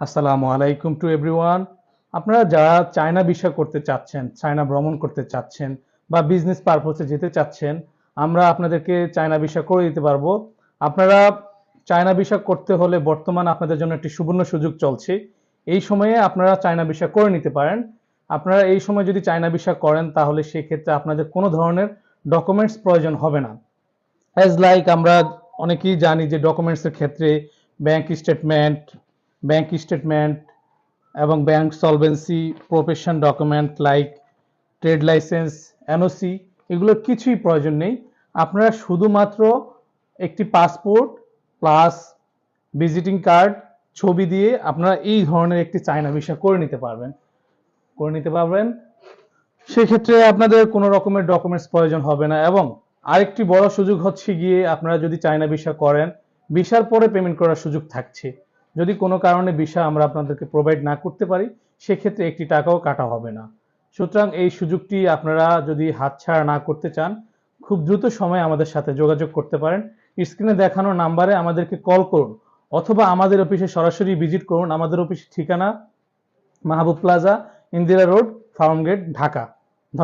আসসালামু আলাইকুম to everyone. আপনারা যারা চায়না ভিসা করতে চাচ্ছেন, চায়না ভ্রমণ করতে চাচ্ছেন বা বিজনেস পারপোসে যেতে চাচ্ছেন, আমরা আপনাদেরকে চায়না ভিসা করে দিতে পারব। আপনারা চায়না ভিসা করতে হলে বর্তমান আপনাদের জন্য একটি সুবর্ণ সুযোগ চলছে। এই সময়ে আপনারা চায়না ভিসা করে নিতে পারেন। আপনারা এই সময় যদি চায়না ভিসা করেন, তাহলে সেক্ষেত্রে আপনাদের কোনো ধরনের ডকুমেন্টস প্রয়োজন হবে না। অ্যাজ লাইক আমরা অনেকেই জানি যে ডকুমেন্টসের ক্ষেত্রে ব্যাংক স্টেটমেন্ট ব্যাংক স্টেটমেন্ট এবং bank solvency profession document like trade licence NOC এগুলোর কিছুই প্রয়োজন নেই। আপনারা শুধুমাত্র একটি পাসপোর্ট প্লাস ভিজিটিং কার্ড ছবি দিয়ে আপনারা এই ধরনের একটি চায়না ভিসা করে নিতে পারবেন। করে নিতে পারবেন। সেক্ষেত্রে আপনাদের কোনো রকমের ডকুমেন্টস প্রয়োজন হবে না এবং আরেকটি বড় সুযোগ হচ্ছে গিয়ে আপনারা যদি চায়না ভিসা করেন ভিসার পরে পেমেন্ট করার সুযোগ থাকছে। যদি কোনো কারণে ভিসা আমরা আপনাদেরকে প্রোভাইড না করতে পারি, সেক্ষেত্রে একটি টাকাও কাটা হবে না। সুতরাং এই সুযোগটি আপনারা যদি হাতছাড়া না করতে চান, খুব দ্রুত সময়ে আমাদের সাথে যোগাযোগ করতে পারেন। স্ক্রিনে দেখানো নাম্বারে আমাদেরকে কল করুন অথবা আমাদের অফিসে সরাসরি ভিজিট করুন। আমাদের অফিসের ঠিকানা মাহবুব প্লাজা, ইন্দিরা রোড, ফার্মগেট, ঢাকা।